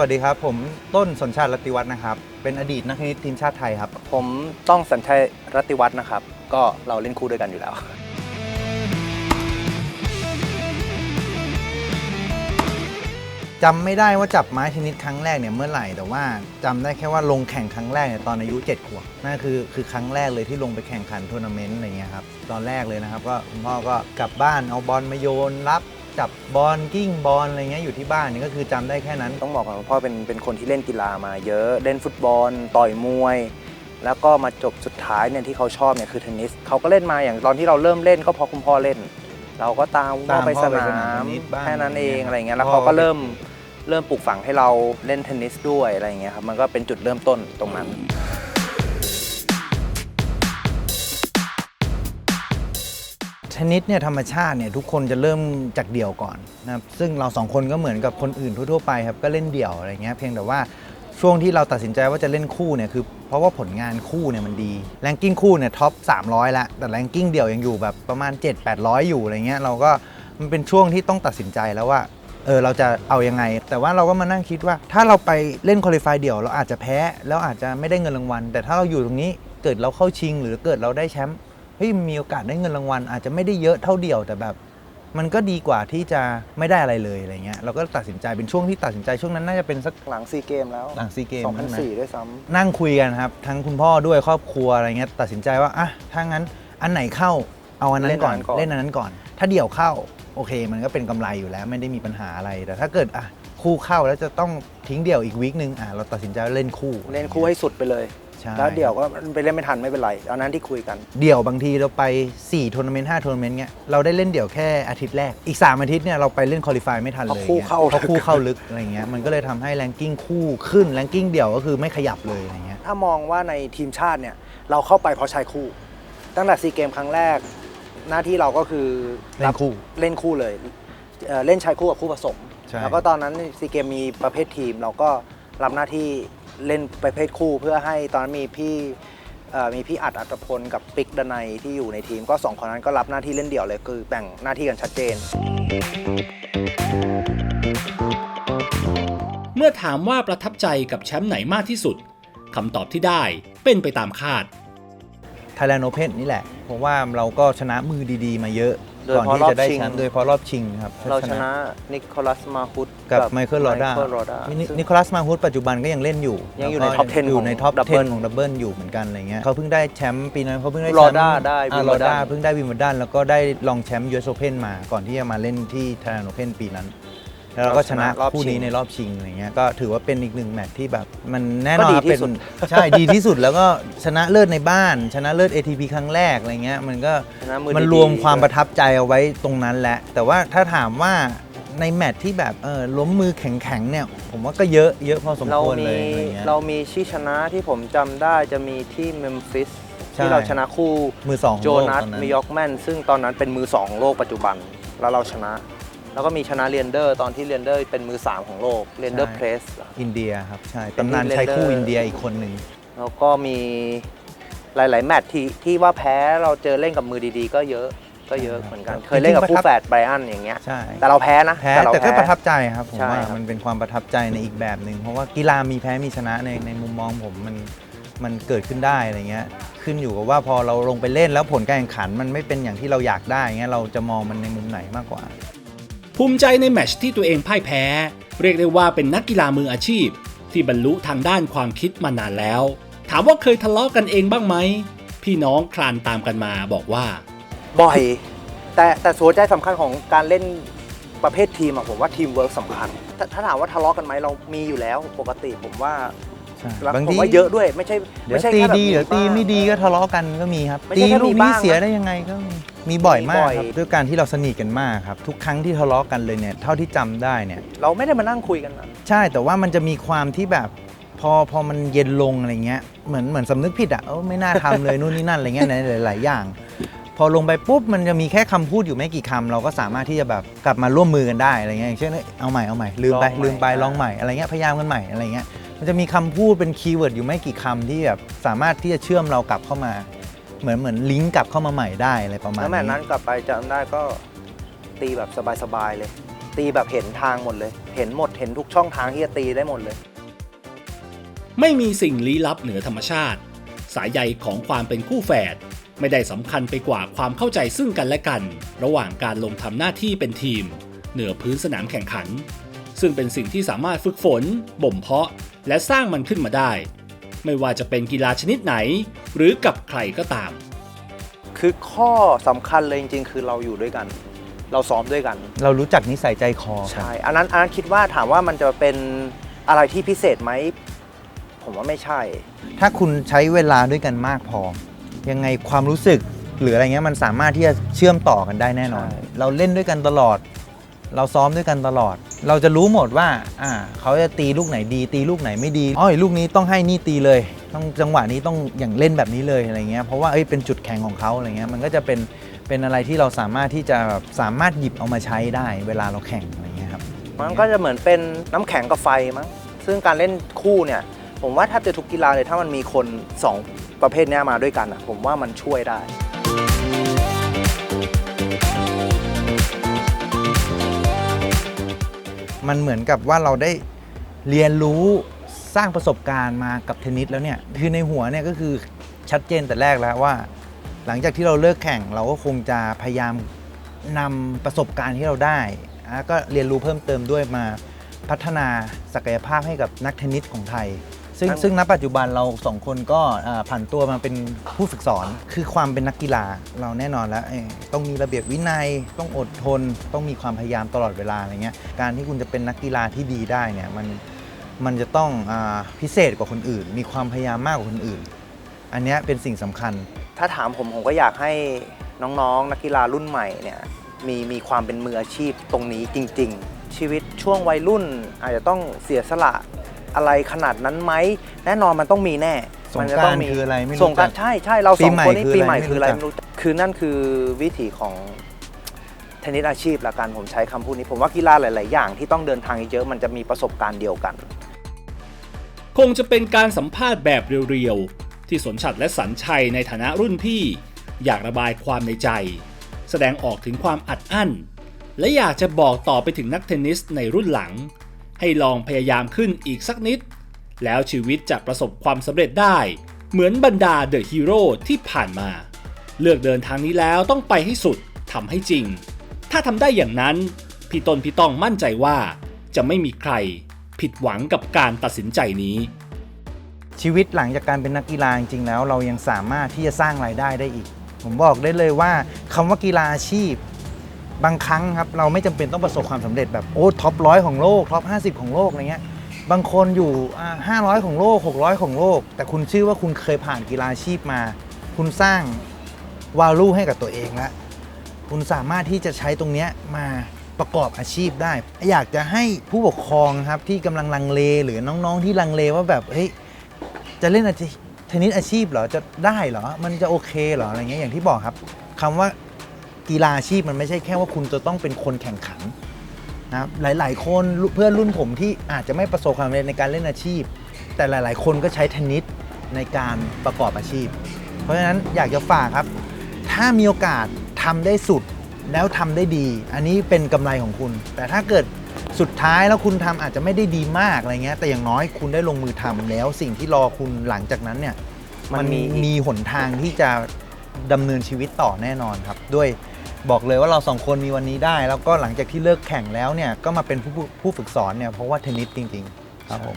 วัสดีครับ ผมต้นสนชาติรัตติวัฒน์นะครับ เป็นอดีตนักเทนนิสทีมชาติไทยครับ ผมต้องสัญชัยรัตติวัฒน์นะครับ ก็เราเล่นคู่ด้วยกันอยู่แล้ว จำไม่ได้ว่าจับไม้เทนนิสครั้งแรกเนี่ยเมื่อไหร่ แต่ว่าจำได้แค่ว่าลงแข่งครั้งแรกเนี่ยตอนอายุ7ขวบนั่นคือคือครั้งแรกเลยที่ลงไปแข่งขันทัวร์นาเมนต์อะไรเงี้ยครับตอนแรกเลยนะครับก็คุณพ่อก็กลับบ้านเอาบอลมาโยนรับ จับบอลกิ้งบอลอะไรเงี้ยอยู่ที่บ้านนี่ก็คือจำได้แค่นั้น ต้องบอกก่อนว่าพ่อเป็นเป็นคนที่เล่นกีฬามาเยอะเล่นฟุตบอล ต่อยมวย แล้วก็มาจบสุดท้ายเนี่ยที่เขาชอบเนี่ยคือเทนนิสเขาก็เล่นมาอย่างตอนที่เราเริ่มเล่นก็เพอคุณพ่อเล่น เราก็ตามคุณพ่อตามไปพ่สอไปนาสนามมเทนนิสบ้างแค่นั้นเองอะอะไรไรเงี้เงี้ยยแล้วพ่เขาอก็เริ่มเริ่มปลูกฝังให้เราเล่นเทนนิสด้วยอะไรเงี้ยครับมันก็เป็นจุดเริ่มต้นตรงนั้น เทนนิสเนี่ยธรรมชาติเนี่ยทุกคนจะเริ่มจากเดี่ยวก่อนนะครับซึ่งเราสองคนก็เหมือนกับคนอื่นทั่วๆไปครับก็เล่นเดี่ยวอะไรเงี้ยเพียงแต่ว่าช่วงที่เราตัดสินใจว่าจะเล่นคู่เนี่ยคือเพราะว่าผลงานคู่เนี่ยมันดีแรงกิ้งคู่เนี่ยท็อป300 ละ แต่แรงกิ้งเดี่ยวยังอยู่แบบประมาณ 7-800 อยู่อะไรเงี้ยเราก็มันเป็นช่วงที่ต้องตัดสินใจแล้วว่าเออเราจะเอายังไง แต่ว่าเราก็มานั่งคิดว่า ถ้าเราไปเล่นคอลิฟายเดี่ยวเราอาจจะแพ้แล้วอาจจะไม่ได้เงินรางวัล แต่ถ้าเราอยู่ตรงนี้เกิดเราเข้าชิง หรือเกิดเราได้แชมป์ เฮ้ยมีโอกาสได้เงินรางวัล อาจจะไม่ได้เยอะเท่าเดียวแต่แบบ มันก็ดีกว่าที่จะไม่ได้อะไรเลยอะไรเงี้ยเราก็ตัดสินใจเป็นช่วงที่ตัดสินใจช่วงนั้นน่าจะเป็นสักหลังซีเกมแล้วหลังซีเกม2004ด้วยซ้ำนั่งคุยกันครับ ทั้งคุณพ่อด้วยครอบครัวอะไรเงี้ยตัดสินใจว่าอะถ้างั้นอันไหนเข้าเอาอันนั้นก่อนเล่นอันนั้นก่อนเล่นอันนั้นก่อนถ้าเดี่ยวเข้าโอเค มันก็เป็นกำไรอยู่แล้วไม่ได้มีปัญหาอะไรแต่ถ้าเกิดอะคู่เข้าแล้วจะต้องทิ้งเดี่ยวอีกวีคนึงอะเราตัดสินใจว่าเล่นคู่เล่นคู่ให้สุดไปเลย ใช่ แล้วเดี๋ยวก็ไปเล่นไม่ทันไม่เป็นไรเอานั้นที่คุยกัน เดี่ยวบางทีเราไป4ทัวร์นาเมนต์5ทัวร์นาเมนต์เงี้ยเราได้เล่นเดี่ยวแค่อาทิตย์แรก อีก 3 อาทิตย์เนี่ยเราไปเล่นคอลิฟายไม่ทันเลยเพราะคู่เข้า เพราะคู่เข้าลึกอะไรเงี้ยมันก็เลยทำให้แรงกิ้งคู่ขึ้นแรงกิ้งเดี่ยวก็คือไม่ขยับเลยอะไรเงี้ยถ้ามองว่าในทีมชาติเนี่ยเราเข้าไปเพราะชายคู่ ตั้งแต่ซีเกมครั้งแรก หน้าที่เราก็คือเล่นคู่ เล่นคู่เลยเอ่อเล่นชายคู่กับคู่ผสม ใช่ แล้วก็ตอนนั้นซีเกมมีประเภททีม เราก็รับหน้าที่ เล่นประเภทคู่เพื่อให้ตอนนั้นมีพี่เอ่อมีพี่อัดอัตพลกับปิ๊กดนัยที่อยู่ในทีมก็สองคนนั้นก็รับหน้าที่เล่นเดี่ยวเลยคือแบ่งหน้าที่กันชัดเจน เมื่อถามว่าประทับใจกับแชมป์ไหนมากที่สุดคำตอบที่ได้เป็นไปตามคาดไทยแลนด์โอเพนนี่แหละ เพราะว่าเราก็ชนะมือดีๆ มาเยอะ โดยก่อนเฉพาะที่จะได้รอบชิง แชมป์โดยเฉพาะรอบชิงครับเราชนะนิโคลัสมาฮุตกับไมเคิลลอด้าไมเคิลลอด้านิโคลัสมาฮุตปัจจุบันก็ยังเล่นอยู่ยังอยู่ในแล้วก็ top 10อยู่ในท็อปของ Double 10 ของดับเบิลอยู่เหมือนกันอะไรเงี้ยเขาเพิ่งได้แชมป์ปีนั้นเขาเพิ่งได้ลอแชมป์ด้าได้อ่าวิมลเบิอลดันด้าเพิ่งได้วิมเบิลดันแล้วก็ได้รองแชมป์ยูเอสโอเพนมาก่อนที่จะมาเล่นที่ไทยแลนด์โอเพนปีนั้น แล้วเราก็ชนะรอบคู่นี้ชิงในรอบชิงอะไรเงี้ยก็ถือว่าเป็นอีกหนึ่งแมตช์ที่แบบมันแน่นอนก็ดีครับที่เป็นสุด ใช่ดีที่สุดแล้วก็ชนะเลิศในบ้าน ชนะเลิศ ATP ครั้งแรกอะไรเงี้ยมันก็ชนะมือมันดีๆรวมความด้วยประทับใจเอาไว้ตรงนั้นแหละ แต่ว่าถ้าถามว่าในแมตช์ที่แบบเออล้มมือแข็งๆเนี่ย ผมว่าก็เยอะเยอะพอสมเราควรมีเลยอะไรเงี้ย เรามีที่ชนะที่ผมจำได้จะมีที่เมมฟิสใช่ ที่เราชนะคู่มือสองของโจโลกนัสตอนนั้นมิยอกแมนซึ่งตอนนั้นเป็นมือ2ของโลกปัจจุบัน แล้วเราชนะ แล้วก็มีชนะเรียนเดอร์ตอนที่เรียนเดอร์เป็นมือ 3 ของโลกเรียนเดอร์เพรส อินเดียครับใช่เป็นตำนานที่ชายคู่ Lender อินเดียอีกคนหนึ่งแล้วก็มีหลาย ๆ แมตช์ที่ที่ว่าแพ้เราเจอเล่นกับมือดีๆ ก็เยอะก็เยอะเหมือนกันเคยเล่นกับคู่แฝดไบรอันอย่างเงี้ย ใช่ แต่เราแพ้นะแพ้เราแต่ก็ประทับใจครับผมใช่ว่าครับมันเป็นความประทับใจในอีกแบบหนึ่งเพราะว่ากีฬามีแพ้มีชนะในในมุมมองผมมันมันเกิดขึ้นได้อะไรเงี้ยขึ้นอยู่กับว่าพอเราลงไปเล่นแล้วผลการแข่งขันมันไม่เป็นอย่างที่เราอยากได้เงี้ยเราจะมองมันในมุมไหนมากกว่า ภูมิใจในแมชที่ตัวเองพ่ายแพ้ เรียกได้ว่าเป็นนักกีฬามืออาชีพ ที่บรรลุทางด้านความคิดมานานแล้ว ถามว่าเคยทะเลาะกันเองบ้างไหม พี่น้องคลานตามกันมาบอกว่า บ่อย แต่แต่ส่วนใจสำคัญของการเล่นประเภททีมอะผมว่าทีมเวิร์กสำคัญถ้าถ้าถามว่าทะเลาะกันไหมเรามีอยู่แล้วปกติผมว่า แล้วบางผมทีว่าเยอะด้วยไม่ใช่เดี๋ยวไม่ใช่ตีแค่แบบดีเดี๋ยวตีบ้าง ไม่ดีก็ทะเลาะกันก็มีครับ ไม่ใช่ตีแค่ลูมีกนี้บ้างเสียนะได้ยังไงก็มีมีบ่อยมากมีบ่อย ครับด้วยการที่เราสนิทกันมากครับ ทุกครั้งที่ทะเลาะกันเลยเนี่ยเท่าที่จำได้เนี่ย เราไม่ได้มานั่งคุยกันนะ ใช่แต่ว่ามันจะมีความที่แบบพอพอมันเย็นลงอะไรเงี้ยเหมือนเหมือนสำนึกผิดอะเออไม่น่าทำเลย นู่นนี่นั่นอะไรเงี้ยในหลาย ๆ อย่าง พอลงไปปุ๊บมันจะมีแค่คำพูดอยู่ไม่กี่คำเราก็สามารถที่จะแบบกลับมาร่วมมือกันได้อะไรเงี้ยอย่างเช่นเอ้ยเอาใหม่เอาใหม่ลืมไปลืมไปลองใหม่อะไรเงี้ยพยายามกันใหม่อะไรเงี้ย มันจะมีคำพูดเป็นคีย์เวิร์ดอยู่ไม่กี่คำที่แบบสามารถที่จะเชื่อมเรากลับเข้ามา เหมือนเหมือนลิงก์กลับเข้ามาใหม่ได้อะไรประมาณแล้วแมตช์นี้นั้นกลับไปจำได้ก็ตีแบบสบายๆเลย ตีแบบเห็นทางหมดเลย เห็นหมดเห็นทุกช่องทางที่จะตีได้หมดเลย ไม่มีสิ่งลี้ลับเหนือธรรมชาติ สายใยของความเป็นคู่แฝดไม่ได้สำคัญไปกว่าความเข้าใจซึ่งกันและกัน ระหว่างการลงทำหน้าที่เป็นทีม เหนือพื้นสนามแข่งขัน ซึ่งเป็นสิ่งที่สามารถฝึกฝน บ่มเพาะ และสร้างมันขึ้นมาได้ ไม่ว่าจะเป็นกีฬาชนิดไหน หรือกับใครก็ตาม คือข้อสำคัญเลยจริงๆ คือเราอยู่ด้วยกัน เราซ้อมด้วยกัน เรารู้จักนิสัยใจคอครับ ใช่อันนั้นอันนั้นคิดว่าถามว่ามันจะเป็นอะไรที่พิเศษไหม ผมว่าไม่ใช่ ถ้าคุณใช้เวลาด้วยกันมากพอ ยังไงความรู้สึกหรืออะไรเงี้ยมันสามารถที่จะเชื่อมต่อกันได้แน่นอน ใช่ เราเล่นด้วยกันตลอด เราซ้อมด้วยกันตลอด เราจะรู้หมดว่าอ่าเขาจะตีลูกไหนดี ตีลูกไหนไม่ดีอ้อยลูกนี้ต้องให้นี่ตีเลย ต้องจังหวะนี้ต้องอย่างเล่นแบบนี้เลยอะไรเงี้ยเพราะว่าเอ้ยเป็นจุดแข็งของเขาอะไรเงี้ยมันก็จะเป็นเป็นอะไรที่เราสามารถที่จะแบบสามารถหยิบเอามาใช้ได้เวลาเราแข่งอะไรเงี้ยครับมันก็จะเหมือนเป็นน้ำแข็งกับไฟมั้งซึ่งการเล่นคู่เนี่ย ผมว่าแทบจะทุกกีฬาเลยถ้ามันมีคนสองประเภทเนี้ยมาด้วยกันอะผมว่ามันช่วยได้ มันเหมือนกับว่าเราได้เรียนรู้สร้างประสบการณ์มากับเทนนิสแล้วเนี่ยคือในหัวเนี่ยก็คือชัดเจนแต่แรกแล้วว่า หลังจากที่เราเลิกแข่งเราก็คงจะพยายามนำประสบการณ์ที่เราได้แล้วก็เรียนรู้เพิ่มเติมด้วยมาพัฒนาศักยภาพให้กับนักเทนนิสของไทย ซึ่งนั่นซึ่งณปัจจุบันเราสองคนก็อ่าผ่านตัวมาเป็นผู้ฝึกสอน คือความเป็นนักกีฬาเราแน่นอนแล้วเอ้ยต้องมีระเบียบวินัย ต้องอดทน ต้องมีความพยายามตลอดเวลาอะไรเงี้ยการที่คุณจะเป็นนักกีฬาที่ดีได้เนี่ยมันมันจะต้องอาพิเศษกว่าคนอื่น มีความพยายามมากกว่าคนอื่น อันเนี้ยเป็นสิ่งสำคัญ ถ้าถามผมผมก็อยากให้น้องๆ นักกีฬารุ่นใหม่เนี่ยมีมีความเป็นมืออาชีพตรงนี้จริง ๆ ชีวิตช่วงวัยรุ่นอาจจะต้องเสียสละ อะไรขนาดนั้นไหมแน่นอนมันต้องมีแน่สงกรานต์มัจะต้องมีคืออะไรไม่รู้สงกรารจักใช่ใช่เราสองปีใหม่คนนี่คือปีอะไรใหม่ไม่คืออะไรรู้จักไม่รู้จัก คือนั่นคือวิถีของเทนนิสอาชีพละกันผมใช้คำพูดนี้ ผมว่ากีฬาหลาย ๆ อย่างที่ต้องเดินทางเยอะๆมันจะมีประสบการณ์เดียวกัน คงจะเป็นการสัมภาษณ์แบบเรียวๆ ที่สนชัดและสันชัยในฐานะรุ่นพี่ อยากระบายความในใจ แสดงออกถึงความอัดอั้น และอยากจะบอกต่อไปถึงนักเทนนิสในรุ่นหลัง ให้ลองพยายามขึ้นอีกสักนิด แล้วชีวิตจะประสบความสำเร็จได้ เหมือนบรรดาเดอะฮีโร่ที่ผ่านมา เลือกเดินทางนี้แล้วต้องไปให้สุดทำให้จริง ถ้าทำได้อย่างนั้น พี่ตนพี่ต้องมั่นใจว่า จะไม่มีใครผิดหวังกับการตัดสินใจนี้ ชีวิตหลังจากการเป็นนักกีฬาจริงๆแล้ว เรายังสามารถที่จะสร้างรายได้ได้อีก ผมบอกได้เลยว่าคำว่ากีฬาอาชีพ บางครั้งครับเราไม่จำเป็นต้องประสบความสำเร็จแบบโอ้ท็อปร้อยของโลกท็อป50ของโลกอะไรเงี้ยบางคนอยู่อ่า500ของโลก600ของโลก แต่คุณชื่อว่าคุณเคยผ่านกีฬาอาชีพมา คุณสร้างวาลูให้กับตัวเองแล้วคุณสามารถที่จะใช้ตรงเนี้ยมาประกอบอาชีพได้ อยากจะให้ผู้ปกครองครับที่กำลังลังเลหรือน้องๆที่ลังเลว่าแบบเฮ้ยจะเล่นอาชีพเทนนิสอาชีพเหรอจะได้เหรอมันจะโอเคเหรออะไรเงี้ยอย่างที่บอกครับคำว่า กีฬาอาชีพมันไม่ใช่แค่ว่าคุณจะต้องเป็นคนแข่งขันนะครับหลาย ๆ คนเพื่อนรุ่นผมที่อาจจะไม่ประสบความสำเร็จในการเล่นอาชีพ แต่หลาย ๆ คนก็ใช้เทนนิสในการประกอบอาชีพ เพราะฉะนั้นอยากจะฝากครับ ถ้ามีโอกาสทำได้สุดแล้วทำได้ดี อันนี้เป็นกำไรของคุณ แต่ถ้าเกิดสุดท้ายแล้วคุณทำอาจจะไม่ได้ดีมากอะไรเงี้ยแต่อย่างน้อยคุณได้ลงมือทำแล้วสิ่งที่รอคุณหลังจากนั้นเนี่ยมันนมีมีหนทางที่จะดำเนินชีวิตต่อแน่นอนครับ ด้วย บอกเลยว่าเราสองคนมีวันนี้ได้ แล้วก็หลังจากที่เลิกแข่งแล้วเนี่ยก็มาเป็นผู้ผู้ฝึกสอนเนี่ยเพราะว่าเทนนิสจริง ๆ ครับผม